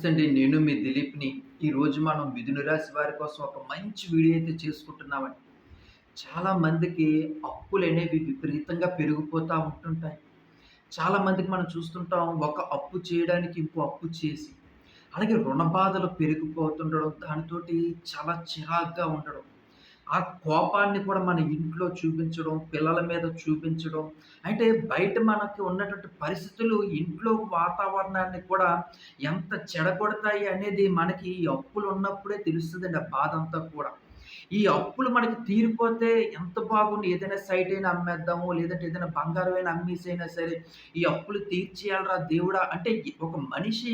నమస్తే అండి నేను మీ దిలీప్ని. ఈరోజు మనం మిథున రాశి వారి కోసం ఒక మంచి వీడియో అయితే చేసుకుంటున్నామండి. చాలామందికి అప్పులు అనేవి విపరీతంగా పెరిగిపోతూ ఉంటుంటాయి. చాలామందికి మనం చూస్తుంటాం ఒక అప్పు చేయడానికి ఇంకో అప్పు చేసి అలాగే రుణ బాధలు పెరిగిపోతుండడం దానితోటి చాలా చిరాగ్గా ఉండడం. ఆ కోపాన్ని కూడా మన ఇంట్లో చూపించడం, పిల్లల మీద చూపించడం. అంటే బయట మనకి ఉన్నటువంటి పరిస్థితులు ఇంట్లో వాతావరణాన్ని కూడా ఎంత చెడగొడతాయి అనేది మనకి అప్పులు ఉన్నప్పుడే తెలుస్తుందండి ఆ బాధంతా కూడా. ఈ అప్పులు మనకి తీరిపోతే ఎంత బాగుంది ఏదైనా సైట్ అయినా అమ్మేద్దాము. లేదంటే ఏదైనా బంగారమైనా అమ్మేసైనా సరే, ఈ అప్పులు తీర్చేయాలరా దేవుడా! అంటే ఒక మనిషి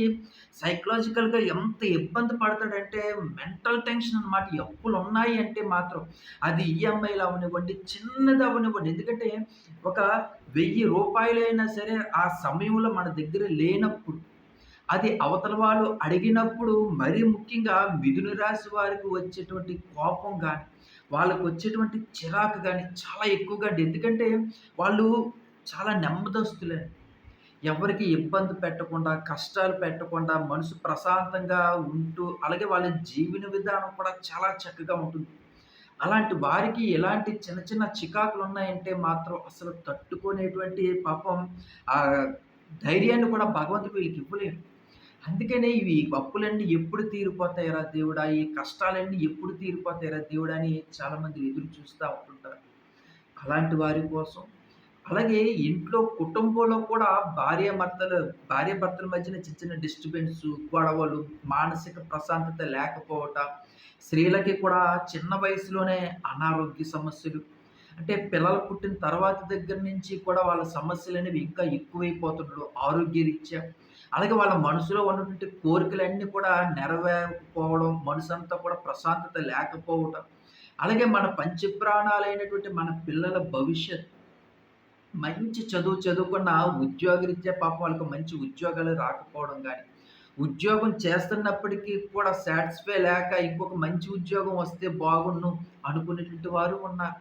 సైకలాజికల్‌గా ఎంత ఇబ్బంది పడతాడంటే మెంటల్ టెన్షన్ అనమాట. ఈ అప్పులున్నాయి అంటే మాత్రం అది ఈఎంఐలు అవనివ్వండి చిన్నది అవనివ్వండి ఎందుకంటే ఒక వెయ్యి రూపాయలైనా సరే ఆ సమయంలో మన దగ్గర లేనప్పుడు అది అవతల వాళ్ళు అడిగినప్పుడు మరీ ముఖ్యంగా మిథున రాశి వారికి వచ్చేటువంటి కోపం కానీ వాళ్ళకు వచ్చేటువంటి చిరాకు కానీ చాలా ఎక్కువగా ఎందుకంటే వాళ్ళు చాలా నెమ్మదస్తులండి. ఎవరికి ఇబ్బంది పెట్టకుండా, కష్టాలు పెట్టకుండా, మనసు ప్రశాంతంగా ఉంటూ, అలాగే వాళ్ళ జీవన విధానం కూడా చాలా చక్కగా ఉంటుంది. అలాంటి వారికి ఎలాంటి చిన్న చిన్న చికాకులు ఉన్నాయంటే మాత్రం అసలు తట్టుకునేటువంటి పాపం ఆ ధైర్యాన్ని కూడా భగవంతుడు వీళ్ళకి ఇవ్వలేడు. అందుకనే ఇవి అప్పులన్నీ ఎప్పుడు తీరిపోతాయిరా దేవుడా! ఈ కష్టాలన్నీ ఎప్పుడు తీరిపోతాయిరా దేవుడా! అని చాలామంది ఎదురు చూస్తూ ఉంటుంటారు. అలాంటి వారి కోసం అలాగే ఇంట్లో కుటుంబంలో కూడా భార్య భార్యాభర్తలు భార్యాభర్తల మధ్యన చిన్న చిన్న డిస్టర్బెన్స్ గొడవలు, మానసిక ప్రశాంతత లేకపోవటం, స్త్రీలకి కూడా చిన్న వయసులోనే అనారోగ్య సమస్యలు, అంటే పిల్లలు పుట్టిన తర్వాత దగ్గర నుంచి కూడా వాళ్ళ సమస్యలనేవి ఇంకా ఎక్కువైపోతుండడం ఆరోగ్యరీత్యా. అలాగే వాళ్ళ మనసులో ఉన్నటువంటి కోరికలన్నీ కూడా నెరవేరకపోవడం, మనసు అంతా కూడా ప్రశాంతత లేకపోవటం. అలాగే మన పంచప్రాణాలైనటువంటి మన పిల్లల భవిష్యత్ మంచి చదువు చదువుకున్న ఉద్యోగరీత్యా పాపం వాళ్ళకి మంచి ఉద్యోగాలు రాకపోవడం కానీ ఉద్యోగం చేస్తున్నప్పటికీ కూడా సాటిస్ఫై లేక ఇంకొక మంచి ఉద్యోగం వస్తే బాగుండు అనుకునేటువంటి వారు ఉన్నారు.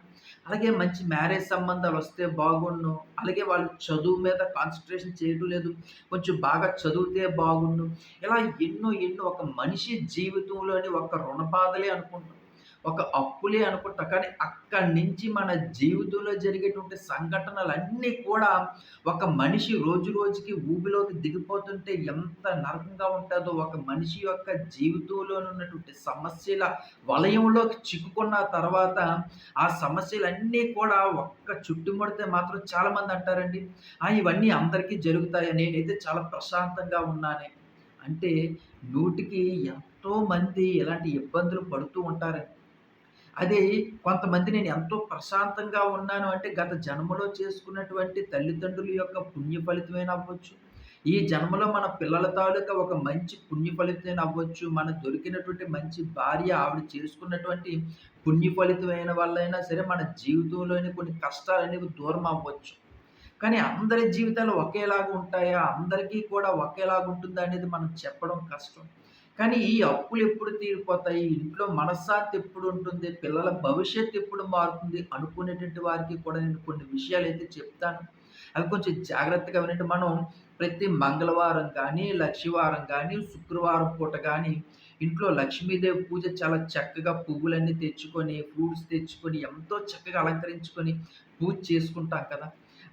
అలాగే మంచి మ్యారేజ్ సంబంధాలు వస్తే బాగుండు అలాగే వాళ్ళు చదువు మీద కాన్సన్ట్రేషన్ చేయడం లేదు. కొంచెం బాగా చదివితే బాగుండు ఇలా ఎన్నో ఎన్నో ఒక మనిషి జీవితంలోని ఒక రుణబాధలే అనుకుంటున్నాం ఒక అప్పులే అనుకుంటా. కానీ అక్కడి నుంచి మన జీవితంలో జరిగేటువంటి సంఘటనలన్నీ కూడా ఒక మనిషి రోజు రోజుకి ఊబిలోకి దిగిపోతుంటే ఎంత నరకంగా ఉంటుందో ఒక మనిషి యొక్క జీవితంలో ఉన్నటువంటి సమస్యల వలయంలోకి చిక్కుకున్న తర్వాత, ఆ సమస్యలన్నీ కూడా ఒక్క చుట్టుముడితే మాత్రం చాలామంది అంటారండి, "ఆ! ఇవన్నీ అందరికీ జరుగుతాయి. నేనైతే చాలా ప్రశాంతంగా ఉన్నానే." అంటే నూటికి ఎంతోమంది ఇలాంటి ఇబ్బందులు పడుతూ ఉంటారండి. అది కొంతమంది నేను ఎంతో ప్రశాంతంగా ఉన్నాను అంటే గత జన్మలో చేసుకున్నటువంటి తల్లిదండ్రుల యొక్క పుణ్య ఫలితమైన అవ్వచ్చు. ఈ జన్మలో మన పిల్లల తాలూకా ఒక మంచి పుణ్య ఫలితమైన అవ్వచ్చు. మన దొరికినటువంటి మంచి భార్య ఆవిడ చేసుకున్నటువంటి పుణ్య ఫలితమైన వల్లైనా సరే మన జీవితంలోని కొన్ని కష్టాలనేవి దూరం అవ్వచ్చు. కానీ అందరి జీవితాలు ఒకేలాగా ఉంటాయా? అందరికీ కూడా ఒకేలాగా ఉంటుందా అనేది మనం చెప్పడం కష్టం. కానీ ఈ అప్పులు ఎప్పుడు తీరిపోతాయి? ఇంట్లో మనశ్శాంతి ఎప్పుడు ఉంటుంది? పిల్లల భవిష్యత్తు ఎప్పుడు మారుతుంది? అనుకునేటువంటి వారికి కూడా నేను కొన్ని విషయాలు అయితే చెప్తాను. అవి కొంచెం జాగ్రత్తగా వినండి. మనం ప్రతి మంగళవారం కానీ, లక్షవారం కానీ శుక్రవారం పూట కానీ ఇంట్లో లక్ష్మీదేవి పూజ చాలా చక్కగా పువ్వులన్నీ తెచ్చుకొని, ఫ్రూట్స్ తెచ్చుకొని, ఎంతో చక్కగా అలంకరించుకొని పూజ చేసుకుంటాం కదా!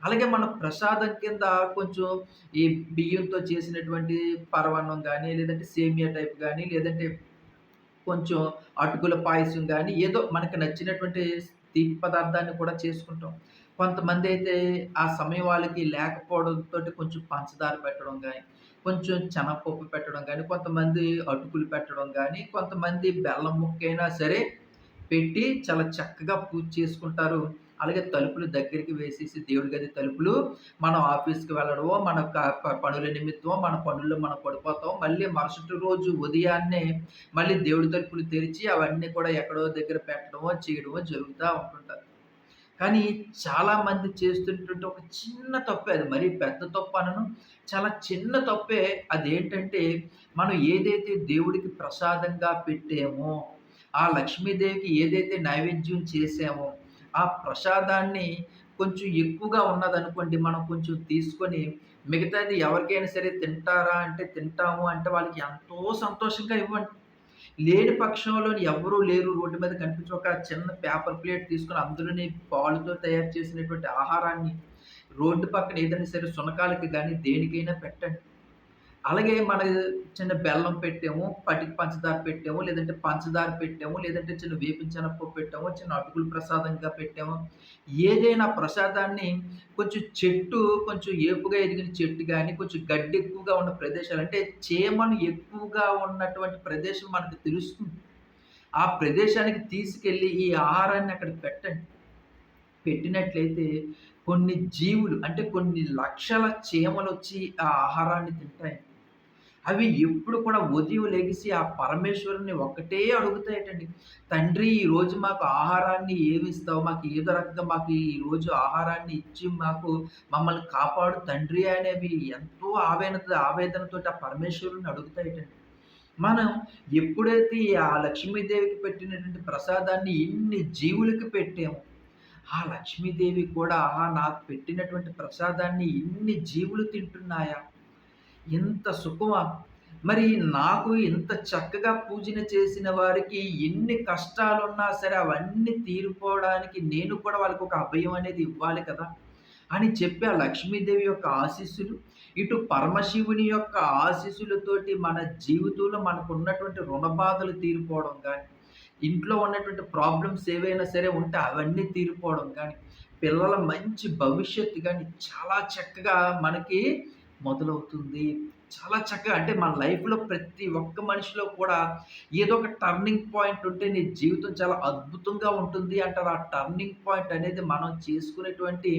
అలాగే మన ప్రసాదం కింద కొంచెం ఈ బియ్యంతో చేసినటువంటి పరవన్నం కానీ లేదంటే సేమియా టైప్ కానీ లేదంటే కొంచెం అటుకుల పాయసం కానీ ఏదో మనకు నచ్చినటువంటి తీపి పదార్థాన్ని కూడా చేసుకుంటాం. కొంతమంది అయితే ఆ సమయం వాళ్ళకి లేకపోవడంతో కొంచెం పంచదార పెట్టడం కానీ కొంచెం చెనపప్పు పెట్టడం కానీ కొంతమంది అటుకులు పెట్టడం కానీ కొంతమంది బెల్లం ముక్కైనా సరే పెట్టి చాలా చక్కగా పూజ చేసుకుంటారు. అలాగే తలుపులు దగ్గరికి వేసేసి దేవుడి గది తలుపులు మనం ఆఫీస్‌కి వెళ్ళడమో, మన ప పనుల నిమిత్తం మన పనుల్లో మనం పడిపోతాం. మళ్ళీ మరుసటి రోజు ఉదయాన్నే మళ్ళీ దేవుడి తలుపులు తెరిచి అవన్నీ కూడా ఎక్కడో దగ్గర పెట్టడమో, చేయడమో జరుగుతూ ఉంటుంటారు కానీ చాలామంది చేస్తున్నటువంటి ఒక చిన్న తప్పే అది మరీ పెద్ద తప్పు అనను. చాలా చిన్న తప్పే అదేంటంటే మనం ఏదైతే దేవుడికి ప్రసాదంగా పెట్టామో, ఆ లక్ష్మీదేవికి ఏదైతే నైవేద్యం చేసామో ఆ ప్రసాదాన్ని కొంచెం ఎక్కువగా ఉన్నదనుకోండి మనం కొంచెం తీసుకొని మిగతాది ఎవరికైనా సరే తింటారా అంటే తింటాము అంటే వాళ్ళకి ఎంతో సంతోషంగా ఇవ్వండి. లేని పక్షంలో ఎవరూ లేరు రోడ్డు మీద కనిపించే ఒక చిన్న పేపర్ ప్లేట్ తీసుకొని అందులోనే పాలుతో తయారు చేసినటువంటి ఆహారాన్ని రోడ్డు పక్కన ఏదైనా సరే సునకాలకి కానీ దేనికైనా పెట్టండి. అలాగే మన చిన్న బెల్లం పెట్టాము, పటికి పంచదార పెట్టాము, లేదంటే పంచదార పెట్టాము, లేదంటే చిన్న వేపించనప్పు పెట్టాము, చిన్న అటుకులు ప్రసాదంగా పెట్టాము. ఏదైనా ప్రసాదాన్ని కొంచెం చెట్టు కొంచెం ఏపుగా ఎదిగిన చెట్టు కానీ కొంచెం గడ్డి ఎక్కువగా ఉన్న ప్రదేశాలు అంటే చేమను ఎక్కువగా ఉన్నటువంటి ప్రదేశం మనకు తెలుస్తుంది. ఆ ప్రదేశానికి తీసుకెళ్ళి ఈ ఆహారాన్ని అక్కడ పెట్టండి. పెట్టినట్లయితే కొన్ని జీవులు అంటే కొన్ని లక్షల చీమలొచ్చి ఆ ఆహారాన్ని తింటాయి. అవి ఎప్పుడు కూడా ఉదయం లెగిసి ఆ పరమేశ్వరుని ఒక్కటే అడుగుతాయటండి. తండ్రి ఈరోజు మాకు ఆహారాన్ని ఏమిస్తావు? మాకు ఏదో రకంగా మాకు ఈరోజు ఆహారాన్ని ఇచ్చి మాకు మమ్మల్ని కాపాడు తండ్రి అనేవి ఎంతో ఆవేదన ఆవేదనతో ఆ పరమేశ్వరుని అడుగుతాయటండి. మనం ఎప్పుడైతే ఆ లక్ష్మీదేవికి పెట్టినటువంటి ప్రసాదాన్ని ఇన్ని జీవులకి పెట్టాము ఆ లక్ష్మీదేవి కూడా నాకు పెట్టినటువంటి ప్రసాదాన్ని ఇన్ని జీవులు తింటున్నాయా? ఇంత సుఖమా? మరి నాకు ఇంత చక్కగా పూజన చేసిన వారికి ఎన్ని కష్టాలున్నా సరే అవన్నీ తీరిపోవడానికి నేను కూడా వాళ్ళకొక అభయం అనేది ఇవ్వాలి కదా! అని చెప్పి ఆ లక్ష్మీదేవి యొక్క ఆశీస్సులు, ఇటు పరమశివుని యొక్క ఆశీస్సులతోటి మన జీవితంలో మనకున్నటువంటి రుణ బాధలు తీరిపోవడం కానీ ఇంట్లో ఉన్నటువంటి ప్రాబ్లమ్స్ ఏవైనా సరే ఉంటే అవన్నీ తీరిపోవడం కానీ పిల్లల మంచి భవిష్యత్తు కానీ చాలా చక్కగా మనకి మొదలవుతుంది. చాలా చక్కగా అంటే మన లైఫ్‌లో ప్రతి ఒక్క మనిషిలో కూడా ఏదో ఒక టర్నింగ్ పాయింట్ ఉంటే నీ జీవితం చాలా అద్భుతంగా ఉంటుంది అంటారు. ఆ టర్నింగ్ పాయింట్ అనేది మనం చేసుకునేటువంటి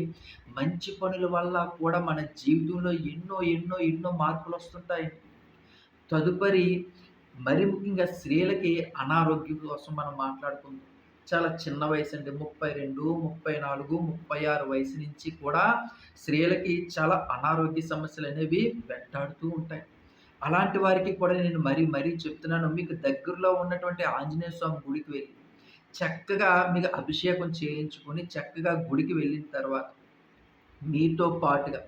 మంచి పనుల వల్ల కూడా మన జీవితంలో ఎన్నో, ఎన్నో, ఎన్నో మార్పులు వస్తుంటాయి తదుపరి మరి ముఖ్యంగా స్త్రీలకి అనారోగ్యం కోసం మనం మాట్లాడుకుందాం. చాలా చిన్న వయసు అండి ముప్పై రెండు ముప్పై నాలుగు ముప్పై ఆరు వయసు నుంచి కూడా స్త్రీలకి చాలా అనారోగ్య సమస్యలు అనేవి వెంటాడుతూ ఉంటాయి. అలాంటి వారికి కూడా నేను మరీ, మరీ చెప్తున్నాను. మీకు దగ్గరలో ఉన్నటువంటి ఆంజనేయ స్వామి గుడికి వెళ్ళి చక్కగా మీకు అభిషేకం చేయించుకొని, చక్కగా గుడికి వెళ్ళిన తర్వాత, మీతో పాటుగా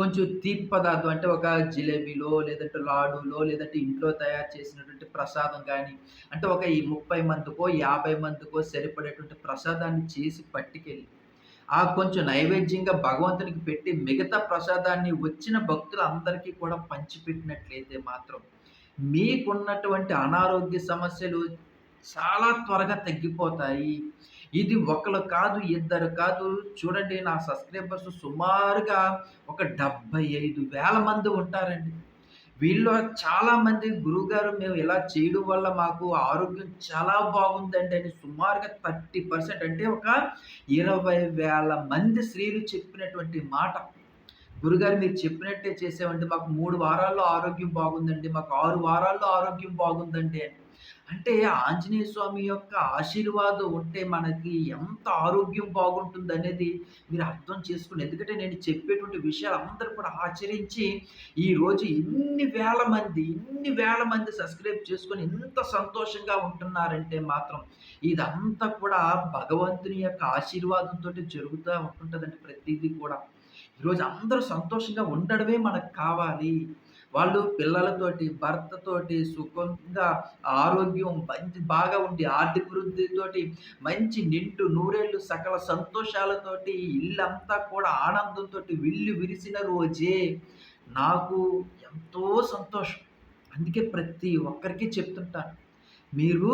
కొంచెం తీపి పదార్థం అంటే ఒక జిలేబీలో, లేదంటే లాడులో లేదంటే ఇంట్లో తయారు చేసినటువంటి ప్రసాదం కానీ అంటే ఒక ఈ 30 మందికో, 50 మందికో సరిపడేటువంటి ప్రసాదాన్ని చేసి పట్టుకెళ్ళి, ఆ కొంచెం నైవేద్యంగా భగవంతునికి పెట్టి, మిగతా ప్రసాదాన్ని వచ్చిన భక్తులందరికీ కూడా పంచిపెట్టినట్లయితే మాత్రం, మీకున్నటువంటి అనారోగ్య సమస్యలు చాలా త్వరగా తగ్గిపోతాయి. ఇది ఒకరు కాదు, ఇద్దరు కాదు. చూడండి నా సబ్‌స్క్రైబర్స్ సుమారుగా ఒక 75,000 మంది ఉంటారండి. వీళ్ళు చాలామంది గురువుగారు మేము ఇలా చేయడం వల్ల మాకు ఆరోగ్యం చాలా బాగుందండి అని సుమారుగా 30% అంటే ఒక ఇరవై వేల మంది స్త్రీలు చెప్పినటువంటి మాట. గురుగారు మీరు చెప్పినట్టే చేసామండి. మాకు మూడు వారాల్లో ఆరోగ్యం బాగుందండి. మాకు ఆరు వారాల్లో ఆరోగ్యం బాగుందండి అని. అంటే ఆంజనేయ స్వామి యొక్క ఆశీర్వాదం ఉంటే మనకి ఎంత ఆరోగ్యం బాగుంటుందనేది మీరు అర్థం చేసుకోండి. ఎందుకంటే నేను చెప్పేటువంటి విషయాలు అందరూ కూడా ఆచరించి ఈరోజు ఇన్ని వేల మంది, ఇన్ని వేల మంది సబ్‌స్క్రైబ్ చేసుకొని ఇంత సంతోషంగా ఉంటున్నారంటే మాత్రం ఇదంతా కూడా భగవంతుని యొక్క ఆశీర్వాదంతో జరుగుతూ ఉంటుందండి ప్రతిదీ కూడా. ఈరోజు అందరూ సంతోషంగా ఉండడమే మనకు కావాలి. వాళ్ళు పిల్లలతోటి, భర్తతోటి సుఖంగా ఆరోగ్యం మంచి బాగా ఉండి ఆర్థిక వృద్ధితోటి మంచి నిండు నూరేళ్ళు సకల సంతోషాలతోటి ఇల్లంతా కూడా ఆనందంతో విల్లు విరిసిన రోజే నాకు ఎంతో సంతోషం. అందుకే ప్రతి ఒక్కరికి చెప్తుంటాను. మీరు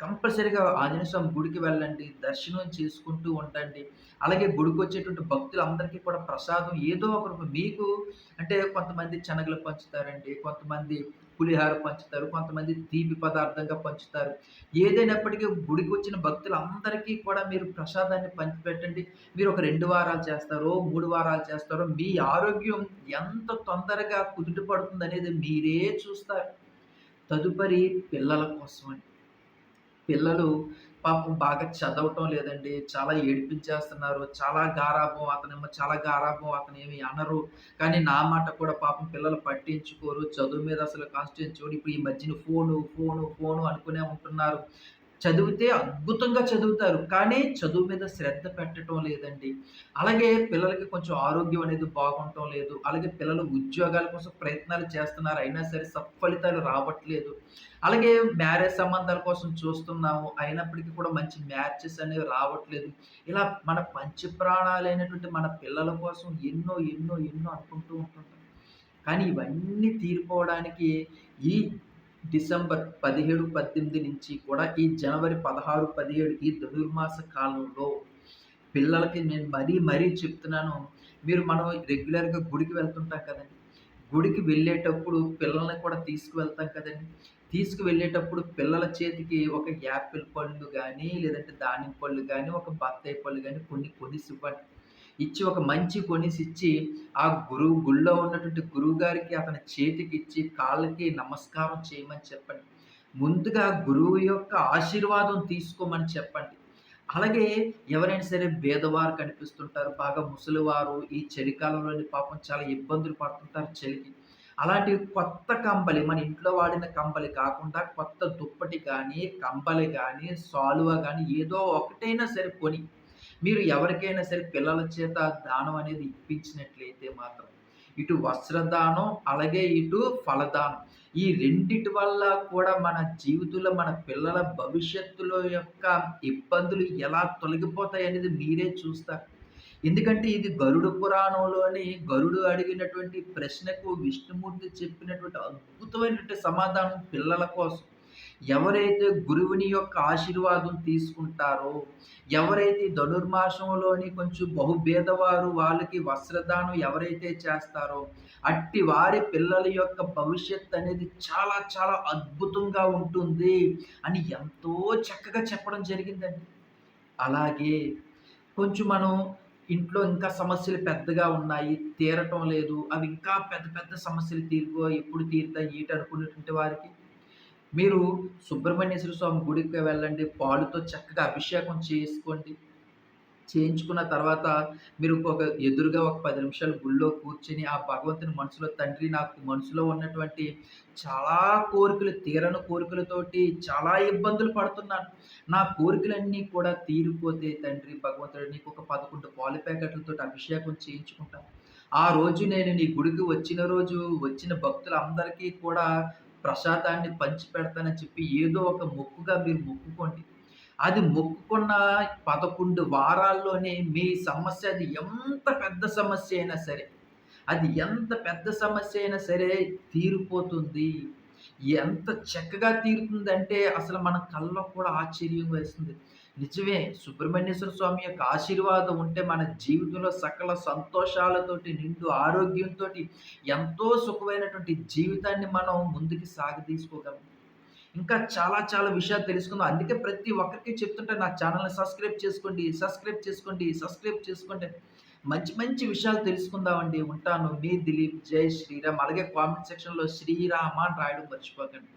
కంపల్సరీగా ఆంజనేయ స్వామి గుడికి వెళ్ళండి. దర్శనం చేసుకుంటూ ఉండండి. అలాగే గుడికొచ్చేటువంటి భక్తులందరికీ కూడా ప్రసాదం ఏదో ఒక మీకు అంటే కొంతమంది శనగలు పంచుతారండి. కొంతమంది పులిహార పంచుతారు. కొంతమంది తీపి పదార్థంగా పంచుతారు. ఏదైనప్పటికీ గుడికొచ్చిన భక్తులందరికీ కూడా మీరు ప్రసాదాన్ని పంచిపెట్టండి. మీరు ఒక రెండు వారాలు చేస్తారో, మూడు వారాలు చేస్తారో మీ ఆరోగ్యం ఎంత తొందరగా కుదుట పడుతుందనేది మీరే చూస్తారు. తదుపరి పిల్లల కోసం అండి పిల్లలు పాపం బాగా చదవటం లేదండి. చాలా ఏడిపించేస్తున్నారు. చాలా గారాభం అతనేమో చాలా గారాబం. అతనేమి అనరు. కానీ నా మాట కూడా పాపం పిల్లలు పట్టించుకోరు. చదువు మీద అసలు కాన్సంట్రేట్ ఇప్పుడు ఈ మధ్యన ఫోను, ఫోను, ఫోను అనుకునే ఉంటున్నారు. చదివితే అద్భుతంగా చదువుతారు. కానీ చదువు మీద శ్రద్ధ పెట్టటం లేదండి. అలాగే పిల్లలకి కొంచెం ఆరోగ్యం అనేది బాగుండటం లేదు. అలాగే పిల్లలు ఉద్యోగాల కోసం ప్రయత్నాలు చేస్తున్నారు. అయినా సరే సత్ఫలితాలు రావట్లేదు. అలాగే మ్యారేజ్ సంబంధాల కోసం చూస్తున్నాము. అయినప్పటికీ కూడా మంచి మ్యాచెస్ అనేవి రావట్లేదు. ఇలా మన పంచప్రాణాలైనటువంటి మన పిల్లల కోసం ఎన్నో, ఎన్నో, ఎన్నో అనుకుంటూ ఉంటుంటాం. కానీ ఇవన్నీ తీరిపోవడానికి ఈ డిసెంబర్ 17, 18 నుంచి కూడా ఈ జనవరి 16, 17 ఈ ధనుర్మాస కాలంలో పిల్లలకి నేను మరీ మరీ చెప్తున్నాను. మీరు మనం రెగ్యులర్‌గా గుడికి వెళ్తుంటాం కదండీ! గుడికి వెళ్ళేటప్పుడు పిల్లల్ని కూడా తీసుకువెళ్తాం కదండీ! తీసుకువెళ్ళేటప్పుడు పిల్లల చేతికి ఒక యాపిల్ పళ్ళు కానీ లేదంటే దానిమ్మ పళ్ళు కానీ ఒక బత్తాయి పళ్ళు కానీ కొన్ని కొనిసివ్వండి. ఇచ్చి ఒక మంచి కొనిసిచ్చి, ఆ గురువు గుళ్ళో ఉన్నటువంటి గురువుగారికి అతని చేతికి ఇచ్చి కాళ్ళకి నమస్కారం చేయమని చెప్పండి. ముందుగా గురువు యొక్క ఆశీర్వాదం తీసుకోమని చెప్పండి. అలాగే ఎవరైనా సరే భేదవారు కనిపిస్తుంటారు. బాగా ముసలివారు ఈ చలికాలంలోని పాపం చాలా ఇబ్బందులు పడుతుంటారు చలికి. అలాంటి కొత్త కంబలి మన ఇంట్లో వాడిన కంబలి కాకుండా కొత్త దుప్పటి కానీ కంబలి కానీ సాలువ కానీ ఏదో ఒకటైనా సరే కొని మీరు ఎవరికైనా సరే పిల్లల చేత దానం అనేది ఇప్పించినట్లయితే మాత్రం ఇటు వస్త్రదానం, అలాగే ఇటు ఫలదానం. ఈ రెండిటి వల్ల కూడా మన జీవితంలో మన పిల్లల భవిష్యత్తులో యొక్క ఇబ్బందులు ఎలా తొలగిపోతాయనేది మీరే చూస్తారు. ఎందుకంటే ఇది గరుడ పురాణంలోని గరుడు అడిగినటువంటి ప్రశ్నకు విష్ణుమూర్తి చెప్పినటువంటి అద్భుతమైనటువంటి సమాధానం పిల్లల కోసం. ఎవరైతే గురువుని యొక్క ఆశీర్వాదం తీసుకుంటారో, ఎవరైతే ధనుర్మాసంలోని కొంచెం బహుభేదవారు వాళ్ళకి వస్త్రదానం ఎవరైతే చేస్తారో, అట్టి వారి పిల్లల యొక్క భవిష్యత్ అనేది చాలా చాలా అద్భుతంగా ఉంటుంది అని ఎంతో చక్కగా చెప్పడం జరిగిందండి. అలాగే కొంచెం మనం ఇంట్లో ఇంకా సమస్యలు పెద్దగా ఉన్నాయి. తీరటం లేదు. అవి ఇంకా పెద్ద పెద్ద సమస్యలు తీరుకో ఎప్పుడు తీరుతాయి ఏటనుకునేటువంటి వారికి మీరు సుబ్రహ్మణ్యేశ్వర స్వామి గుడికి వెళ్ళండి. పాలుతో చక్కగా అభిషేకం చేసుకోండి. చేయించుకున్న తర్వాత మీరు ఒక ఎదురుగా ఒక పది నిమిషాలు గుళ్ళో కూర్చొని, ఆ భగవంతుని మనసులో తండ్రి నాకు మనసులో ఉన్నటువంటి చాలా కోరికలు తీరని కోరికలతోటి చాలా ఇబ్బందులు పడుతున్నాను. నా కోరికలన్నీ కూడా తీరిపోతే తండ్రి భగవంతుడు నీకొక 11 పాలు ప్యాకెట్లతోటి అభిషేకం చేయించుకుంటాను. ఆ రోజు నేను నీ గుడికి వచ్చిన రోజు వచ్చిన భక్తులందరికీ కూడా ప్రసాదాన్ని పంచిపెడతానని చెప్పి ఏదో ఒక మొక్కుగా మీరు మొక్కుకోండి. అది మొక్కుకున్న 11 వారాల్లోనే మీ సమస్య అది ఎంత పెద్ద సమస్య అయినా సరే, అది ఎంత పెద్ద సమస్య అయినా సరే తీరిపోతుంది. ఎంత చక్కగా తీరుతుందంటే అసలు మన కళ్ళకు కూడా ఆశ్చర్యం వేస్తుంది. నిజమే సుబ్రహ్మణ్యేశ్వర స్వామి యొక్క ఆశీర్వాదం ఉంటే మన జీవితంలో సకల సంతోషాలతోటి, నిండు ఆరోగ్యంతో ఎంతో సుఖమైనటువంటి జీవితాన్ని మనం ముందుకు సాగదీసుకోగలం. ఇంకా చాలా చాలా విషయాలు తెలుసుకుందాం. అందుకే ప్రతి ఒక్కరికి చెప్తుంటే నా ఛానల్ని సబ్స్క్రైబ్ చేసుకోండి, సబ్స్క్రైబ్ చేసుకోండి, సబ్స్క్రైబ్ చేసుకోండి. మంచి మంచి విషయాలు తెలుసుకుందామండి. ఉంటాను. మీ దిలీప్. జై శ్రీరామ్. అలాగే కామెంట్ సెక్షన్‌లో శ్రీరామ అని రాయడం మర్చిపోకండి.